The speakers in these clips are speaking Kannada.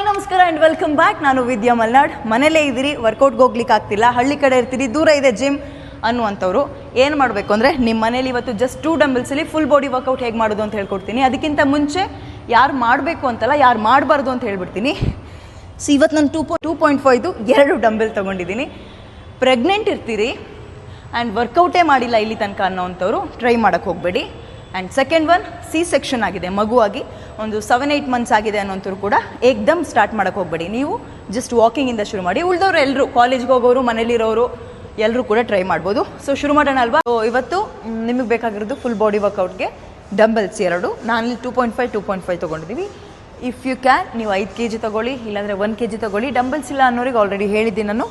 ಹಾಯ್, ನಮಸ್ಕಾರ ಆ್ಯಂಡ್ ವೆಲ್ಕಮ್ ಬ್ಯಾಕ್ ನಾನು ವಿದ್ಯಾ ಮಲ್ನಾಡ್. ಮನೇಲೇ ಇದ್ದೀರಿ ವರ್ಕೌಟ್ಗೆ ಹೋಗ್ಲಿಕ್ಕೆ ಆಗ್ತಿಲ್ಲ. ಹಳ್ಳಿ ಕಡೆ ಇರ್ತೀರಿ, ದೂರ ಇದೆ ಜಿಮ್ ಅನ್ನುವಂಥವ್ರು. ಏನು ಮಾಡಬೇಕು ಅಂದರೆ ನಿಮ್ಮ ಮನೇಲಿ ಇವತ್ತು ಜಸ್ಟ್ ಟೂ ಡಂಬಲ್ಸಲ್ಲಿ ಫುಲ್ ಬಾಡಿ ವರ್ಕೌಟ್ ಹೇಗೆ ಮಾಡೋದು ಅಂತ ಹೇಳ್ಕೊಡ್ತೀನಿ. ಅದಕ್ಕಿಂತ ಮುಂಚೆ ಯಾರು ಮಾಡಬೇಕು ಅಂತಲ್ಲ, ಯಾರು ಮಾಡಬಾರ್ದು ಅಂತ ಹೇಳ್ಬಿಡ್ತೀನಿ. ಸೊ ಇವತ್ತು ನಾನು ಟೂ ಟೂ ಪಾಯಿಂಟ್ ಫೈವ್ದು ಎರಡು ಡಂಬೆಲ್ ತೊಗೊಂಡಿದ್ದೀನಿ. ಪ್ರೆಗ್ನೆಂಟ್ ಇರ್ತೀರಿ ಆ್ಯಂಡ್ ವರ್ಕೌಟೇ ಮಾಡಿಲ್ಲ ಇಲ್ಲಿ ತನಕ ಅನ್ನೋವಂಥವ್ರು ಟ್ರೈ ಮಾಡೋಕ್ಕೆ ಹೋಗಬೇಡಿ. And second one C section ಆಗಿದೆ, ಮಗುವಾಗಿ. ಒಂದು ಸೆವೆನ್ ಏಯ್ಟ್ ಮಂತ್ಸ್ ಆಗಿದೆ ಅನ್ನೋಂಥವ್ರು ಕೂಡ ಏಕ್ದಮ್ ಸ್ಟಾರ್ಟ್ ಮಾಡೋಕೆ ಹೋಗಬೇಡಿ. ನೀವು ಜಸ್ಟ್ ವಾಕಿಂಗಿಂದ ಶುರು ಮಾಡಿ, ಉಳಿದವರು ಎಲ್ಲರೂ ಕಾಲೇಜ್ಗೆ ಹೋಗೋರು ಮನೇಲಿರೋರು ಎಲ್ಲರೂ ಕೂಡ ಟ್ರೈ ಮಾಡ್ಬೋದು. ಸೊ ಶುರು ಮಾಡೋಣ ಅಲ್ವಾ? ಸೊ ಇವತ್ತು ನಿಮಗೆ ಬೇಕಾಗಿರೋದು ಫುಲ್ ಬಾಡಿ ವರ್ಕೌಟ್ಗೆ ಡಂಬಲ್ಸ್ ಎರಡು. ನಾನಲ್ಲಿ two point five two point five ತೊಗೊಂಡಿದ್ದೀವಿ ಇಫ್ ಯು ಕ್ಯಾನ್ ನೀವು ಐದು ಕೆ ಜಿ ತೊಗೊಳ್ಳಿ, ಇಲ್ಲಾಂದರೆ ಒನ್ ಕೆ ಜಿ ತೊಗೊಳ್ಳಿ. ಡಂಬಲ್ಸ್ ಇಲ್ಲ ಅನ್ನೋರಿಗೆ ಆಲ್ರೆಡಿ ಹೇಳಿದ್ದೀನಿ ನಾನು.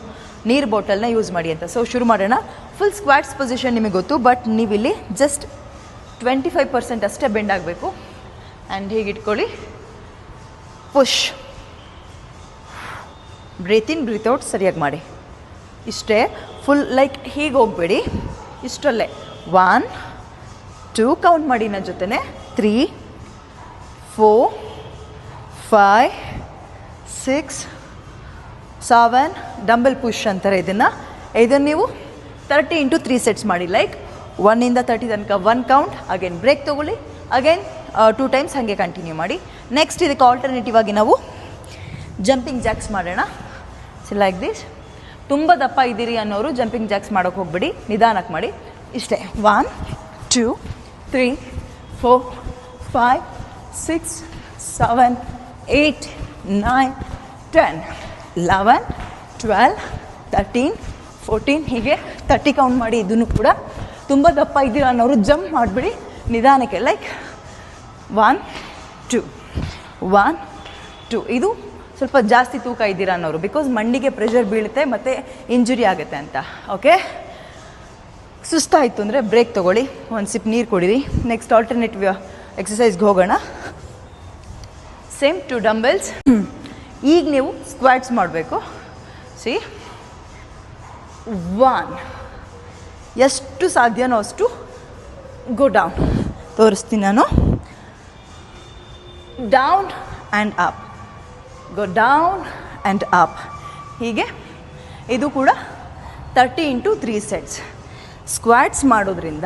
ನೀರು ಬಾಟಲ್ನ ಯೂಸ್ ಮಾಡಿ ಅಂತ. ಸೊ ಶುರು ಮಾಡೋಣ. ಫುಲ್ ಸ್ಕ್ವಾಟ್ಸ್ ಪೊಸಿಷನ್ ನಿಮಗೆ ಗೊತ್ತು ಬಟ್ ನೀವಿಲ್ಲಿ ಜಸ್ಟ್ ಟ್ವೆಂಟಿ ಫೈವ್ ಪರ್ಸೆಂಟ್ ಅಷ್ಟೇ ಬೆಂಡ್ ಆಗಬೇಕು. ಆ್ಯಂಡ್ ಹೀಗೆ ಇಟ್ಕೊಳ್ಳಿ ಪುಷ್ ಬ್ರೀತ್ ಇನ್ ಬ್ರೀತ್ ಸರಿಯಾಗಿ ಮಾಡಿ. ಇಷ್ಟೇ ಫುಲ್ ಲೈಕ್ ಹೀಗೆ ಹೋಗಬೇಡಿ. ಇಷ್ಟಲ್ಲೇ ಒನ್ ಟೂ ಕೌಂಟ್ ಮಾಡಿ ನನ್ನ ಜೊತೆನೆ. Three four five six seven dumbbell push ಅಂತಾರೆ ಇದನ್ನು. ಇದನ್ನು ನೀವು ತರ್ಟಿ ಇಂಟು ತ್ರೀ ಸೆಟ್ಸ್ ಮಾಡಿ. ಲೈಕ್ ಒನ್ನಿಂದ ತರ್ಟಿ ತನಕ ಒನ್ ಕೌಂಟ್ ಅಗೇನ್ ಬ್ರೇಕ್ ತೊಗೊಳ್ಳಿ. ಅಗೇನ್ ಟೂ ಟೈಮ್ಸ್ ಹಾಗೆ ಕಂಟಿನ್ಯೂ ಮಾಡಿ. ನೆಕ್ಸ್ಟ್ ಇದಕ್ಕೆ ಆಲ್ಟರ್ನೇಟಿವ್ ಆಗಿ ನಾವು ಜಂಪಿಂಗ್ ಜಾಕ್ಸ್ ಮಾಡೋಣ. ಸಿ ಲೈಕ್ ದಿಸ್ ತುಂಬ ದಪ್ಪ ಇದ್ದೀರಿ ಅನ್ನೋರು ಜಂಪಿಂಗ್ ಜಾಕ್ಸ್ ಮಾಡೋಕೆ ಹೋಗ್ಬಿಡಿ. ನಿಧಾನಕ್ಕೆ ಮಾಡಿ. ಇಷ್ಟೇ. One two three four five six seven eight nine ten eleven twelve thirteen fourteen ಹೀಗೆ ತರ್ಟಿ ಕೌಂಟ್ ಮಾಡಿ ಇದನ್ನು ಕೂಡ ತುಂಬ ದಪ್ಪ ಇದ್ದೀರಾ ಅನ್ನೋರು ಜಂಪ್ ಮಾಡಿಬಿಡಿ. ನಿಧಾನಕ್ಕೆ like one two one two ಇದು ಸ್ವಲ್ಪ ಜಾಸ್ತಿ ತೂಕ ಇದ್ದೀರಾ ಅನ್ನೋರು ಬಿಕಾಸ್ ಮಂಡಿಗೆ ಪ್ರೆಷರ್ ಬೀಳುತ್ತೆ ಮತ್ತು ಇಂಜುರಿ ಆಗುತ್ತೆ ಅಂತ. ಓಕೆ ಸುಸ್ತಾಯಿತು ಅಂದರೆ ಬ್ರೇಕ್ ತೊಗೊಳ್ಳಿ. ಒಂದು ಸಿಪ್ ನೀರು ಕುಡೀರಿ. ನೆಕ್ಸ್ಟ್ ಆಲ್ಟರ್ನೇಟಿವ್ ಎಕ್ಸಸೈಸ್ಗೆ ಹೋಗೋಣ. ಸೇಮ್ ಟು ಡಂಬಲ್ಸ್ ಈಗ ನೀವು ಸ್ಕ್ವಾಟ್ಸ್ ಮಾಡಬೇಕು. ಸಿ ಒನ್ ಎಷ್ಟು ಸಾಧ್ಯನೋ ಅಷ್ಟು ಗೋ ಡೌನ್ ತೋರಿಸ್ತೀನಿ ನಾನು. Down and up go down and up ಹೀಗೆ ಇದು ಕೂಡ thirty into three sets squats ಮಾಡೋದ್ರಿಂದ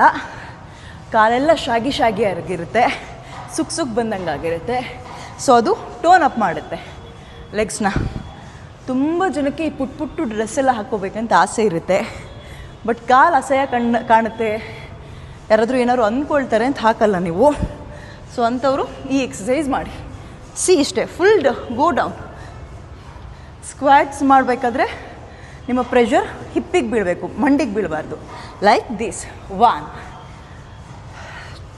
ಕಾಲೆಲ್ಲ ಶಾಗಿ ಶಾಗಿ ಆಗಿರುತ್ತೆ ಸುಕ್ ಸುಕ್ ಬಂದಂಗೆ ಆಗಿರುತ್ತೆ. ಸೊ ಅದು ಟೋನ್ ಅಪ್ ಮಾಡುತ್ತೆ. ಲೆಗ್ಸ್ನ ತುಂಬ ಜನಕ್ಕೆ ಈ ಪುಟ್ ಪುಟ್ಟು ಡ್ರೆಸ್ಸೆಲ್ಲ ಹಾಕ್ಕೋಬೇಕಂತ ಆಸೆ ಇರುತ್ತೆ. ಬಟ್ ಕಾಲು ಅಸಹ್ಯ ಕಣ್ಣು, ಕಾಣುತ್ತೆ. ಯಾರಾದರೂ ಏನಾದ್ರು ಅಂದ್ಕೊಳ್ತಾರೆ ಅಂತ ಹಾಕಲ್ಲ ನೀವು. ಸೊ ಅಂಥವರು ಈ ಎಕ್ಸಸೈಸ್ ಮಾಡಿ. ಸಿ ಇಷ್ಟೇ ಫುಲ್ ಗೋ ಡೌನ್ ಸ್ಕ್ವಾಟ್ಸ್ ಮಾಡಬೇಕಾದ್ರೆ ನಿಮ್ಮ ಪ್ರೆಷರ್ ಹಿಪ್ಪಿಗೆ ಬೀಳಬೇಕು, ಮಂಡಿಗೆ ಬೀಳಬಾರ್ದು. Like this one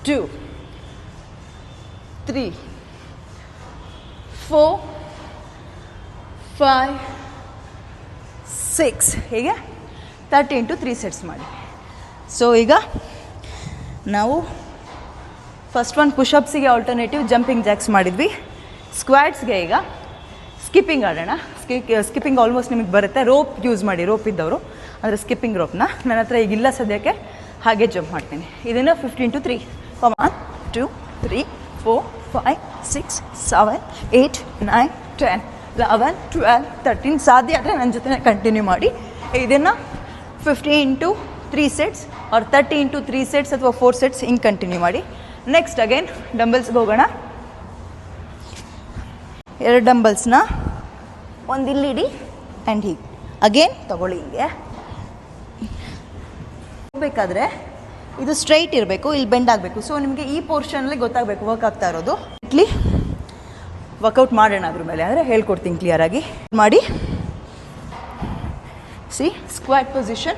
two three four five six ಹೀಗೆ? ತರ್ಟಿ ಇಂಟು ತ್ರೀ ಸೆಟ್ಸ್ ಮಾಡಿ. ಸೊ ಈಗ ನಾವು ಫಸ್ಟ್ ಒನ್ ಪುಷಪ್ಸಿಗೆ ಆಲ್ಟರ್ನೇಟಿವ್ ಜಂಪಿಂಗ್ ಜಾಕ್ಸ್ ಮಾಡಿದ್ವಿ. ಸ್ಕ್ವಾಡ್ಸ್ಗೆ ಈಗ ಸ್ಕಿಪ್ಪಿಂಗ್ ಆಡೋಣ. ಸ್ಕಿ ಸ್ಕಿಪ್ಪಿಂಗ್ ಆಲ್ಮೋಸ್ಟ್ ನಿಮಗೆ ಬರುತ್ತೆ. ರೋಪ್ ಯೂಸ್ ಮಾಡಿ ರೋಪ್ ಇದ್ದವರು. ಅಂದರೆ ಸ್ಕಿಪ್ಪಿಂಗ್ ರೋಪ್ನ ನನ್ನ ಹತ್ರ ಈಗ ಇಲ್ಲ ಸದ್ಯಕ್ಕೆ. ಹಾಗೆ ಜಂಪ್ ಮಾಡ್ತೀನಿ. ಇದನ್ನು fifteen two three one two three four five six seven eight nine ten eleven twelve thirteen ಸಾಧ್ಯ ಆದರೆ ನನ್ನ ಜೊತೆ ಕಂಟಿನ್ಯೂ ಮಾಡಿ. ಇದನ್ನು fifty into three sets or thirty into three sets ಅಥವಾ ಫೋರ್ ಸೆಟ್ಸ್ ಹಿಂಗೆ ಕಂಟಿನ್ಯೂ ಮಾಡಿ. ನೆಕ್ಸ್ಟ್ ಅಗೇನ್ ಡಂಬಲ್ಸ್ಗೆ ಹೋಗೋಣ. ಎರಡು ಡಂಬಲ್ಸ್ನ ಒಂದು ಇಲ್ಲಿಡಿ ಆ್ಯಂಡ್ ಹೀಗೆ. ಅಗೇನ್ ತಗೊಳ್ಳಿ ಹೀಗೆ. ಹೋಗ್ಬೇಕಾದ್ರೆ ಇದು ಸ್ಟ್ರೈಟ್ ಇರಬೇಕು, ಇಲ್ಲಿ ಬೆಂಡ್ ಆಗಬೇಕು. ಸೊ ನಿಮಗೆ ಈ ಪೋರ್ಷನಲ್ಲಿ ಗೊತ್ತಾಗಬೇಕು ವರ್ಕ್ ಆಗ್ತಾ ಇರೋದು. ಇಟ್ಲಿ ವರ್ಕೌಟ್ ಮಾಡೋಣ ಅದ್ರ ಮೇಲೆ, ಅಂದರೆ ಹೇಳ್ಕೊಡ್ತೀನಿ ಕ್ಲಿಯರಾಗಿ ಮಾಡಿ. See, squat position.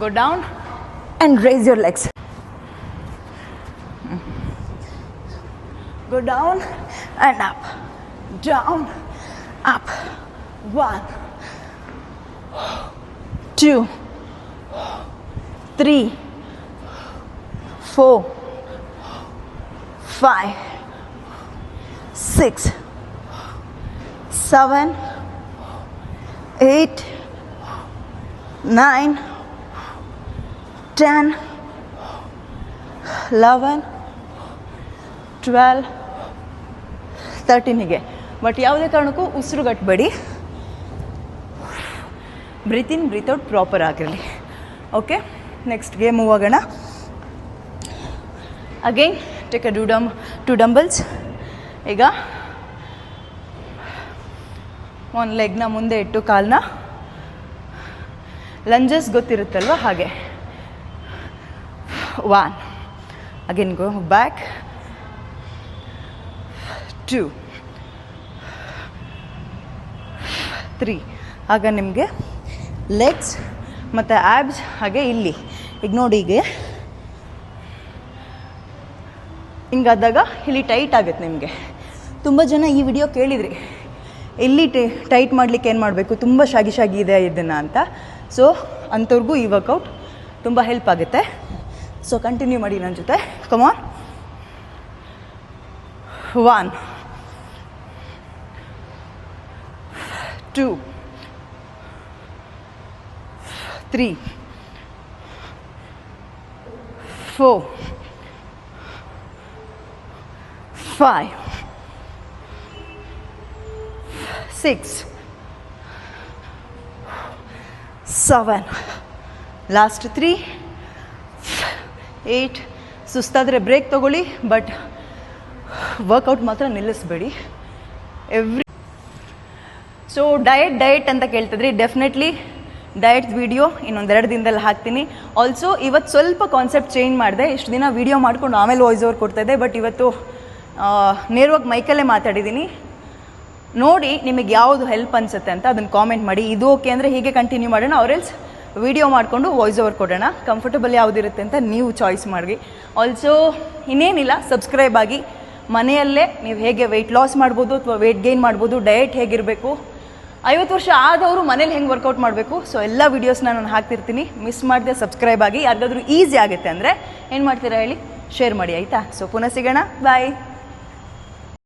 Go down and raise your legs. Mm. Go down and up. Down, up. One, two, three, four, five, six, seven, eight. Nine, ten, eleven, twelve ತರ್ಟೀನಿಗೆ but ಯಾವುದೇ ಕಾರಣಕ್ಕೂ ಉಸಿರುಗಟ್ಟಬೇಡಿ breathe in breathe out proper ಆಗಿರಲಿ. ಓಕೆ ನೆಕ್ಸ್ಟ್ಗೆ ಮೂವ್ ಆಗೋಣ. ಅಗೈನ್ ಟೇಕ್ ಅ ಡಮ್ ಟು ಡಂಬಲ್ಸ್ ಈಗ ಒಂದು ಲೆಗ್ನ ಮುಂದೆ ಇಟ್ಟು ಕಾಲನ್ನ ಲಂಜಸ್ ಗೊತ್ತಿರುತ್ತಲ್ವ? ಹಾಗೆ. One again go back two three ಆಗ ನಿಮಗೆ ಲೆಗ್ಸ್ ಮತ್ತು ಆ್ಯಬ್ಸ್ ಹಾಗೆ ಇಲ್ಲಿ. ಈಗ ನೋಡಿ ಈಗ ಹಿಂಗಾದಾಗ ಇಲ್ಲಿ ಟೈಟ್ ಆಗುತ್ತೆ ನಿಮಗೆ. ತುಂಬ ಜನ ಈ ವಿಡಿಯೋ ಕೇಳಿದ್ರಿ. ಇಲ್ಲಿ ಟೈಟ್ ಮಾಡಲಿಕ್ಕೆ ಏನು ಮಾಡಬೇಕು? ತುಂಬ ಶಾಗಿ ಶಾಗಿ ಇದೆ ಇದನ್ನು ಅಂತ. ಸೊ ಅಂಥವ್ರಿಗೂ ಈ ವರ್ಕೌಟ್ ತುಂಬ ಹೆಲ್ಪ್ ಆಗುತ್ತೆ. ಸೊ ಕಂಟಿನ್ಯೂ ಮಾಡಿ ನನ್ನ ಜೊತೆ. Come on one two three four five six, seven, last three eight ಸುಸ್ತಾದರೆ break ತೊಗೊಳ್ಳಿ ಬಟ್ ವರ್ಕೌಟ್ ಮಾತ್ರ ನಿಲ್ಲಿಸ್ಬೇಡಿ. ಎವ್ರಿ ಸೊ ಡಯಟ್ ಡಯಟ್ ಅಂತ ಕೇಳ್ತಿದ್ರಿ. ಡೆಫಿನೆಟ್ಲಿ ಡಯಟ್ ವಿಡಿಯೋ ಇನ್ನೊಂದೆರಡು ದಿನದಲ್ಲಿ ಹಾಕ್ತೀನಿ. ಆಲ್ಸೋ ಇವತ್ತು ಸ್ವಲ್ಪ ಕಾನ್ಸೆಪ್ಟ್ ಚೇಂಜ್ ಮಾಡಿದೆ. ಇಷ್ಟು ದಿನ ವಿಡಿಯೋ ಮಾಡ್ಕೊಂಡು ಆಮೇಲೆ ವಾಯ್ಸ್ ಓವರ್ ಕೊಡ್ತಾಯಿದ್ದೆ ಬಟ್ ಇವತ್ತು ನೇರವಾಗಿ ಮೈಕಲ್ಲೇ ಮಾತಾಡಿದ್ದೀನಿ ನೋಡಿ ನಿಮಗೆ ಯಾವುದು ಹೆಲ್ಪ್ ಅನಿಸುತ್ತೆ ಅಂತ ಅದನ್ನು ಕಾಮೆಂಟ್ ಮಾಡಿ. ಇದು ಓಕೆ ಅಂದರೆ ಹೀಗೆ ಕಂಟಿನ್ಯೂ ಮಾಡೋಣ. ಅವರೆಲ್ಸ್ ವಿಡಿಯೋ ಮಾಡಿಕೊಂಡು ವಾಯ್ಸ್ ಓವರ್ ಕೊಡೋಣ. ಕಂಫರ್ಟಬಲ್ ಯಾವುದಿರುತ್ತೆ ಅಂತ ನೀವು ಚಾಯ್ಸ್ ಮಾಡಿ ಆಲ್ಸೋ ಇನ್ನೇನಿಲ್ಲ ಸಬ್ಸ್ಕ್ರೈಬ್ ಆಗಿ. ಮನೆಯಲ್ಲೇ ನೀವು ಹೇಗೆ ವೆಯ್ಟ್ ಲಾಸ್ ಮಾಡ್ಬೋದು ಅಥವಾ ವೆಯ್ಟ್ ಗೈನ್ ಮಾಡ್ಬೋದು ಡಯಟ್ ಹೇಗಿರಬೇಕು. ಐವತ್ತು ವರ್ಷ ಆದವರು ಮನೇಲಿ ಹೆಂಗೆ ವರ್ಕೌಟ್ ಮಾಡಬೇಕು? ಸೊ ಎಲ್ಲ ವೀಡಿಯೋಸ್ನ ನಾನು ಹಾಕ್ತಿರ್ತೀನಿ. ಮಿಸ್ ಮಾಡಿದೆ ಸಬ್ಸ್ಕ್ರೈಬ್ ಆಗಿ. ಯಾರಿಗಾದ್ರೂ ಈಸಿ ಆಗುತ್ತೆ ಅಂದರೆ ಏನು ಮಾಡ್ತೀರಾ ಹೇಳಿ? ಶೇರ್ ಮಾಡಿ, ಆಯಿತಾ? ಸೊ ಪುನಃ ಸಿಗೋಣ. ಬಾಯ್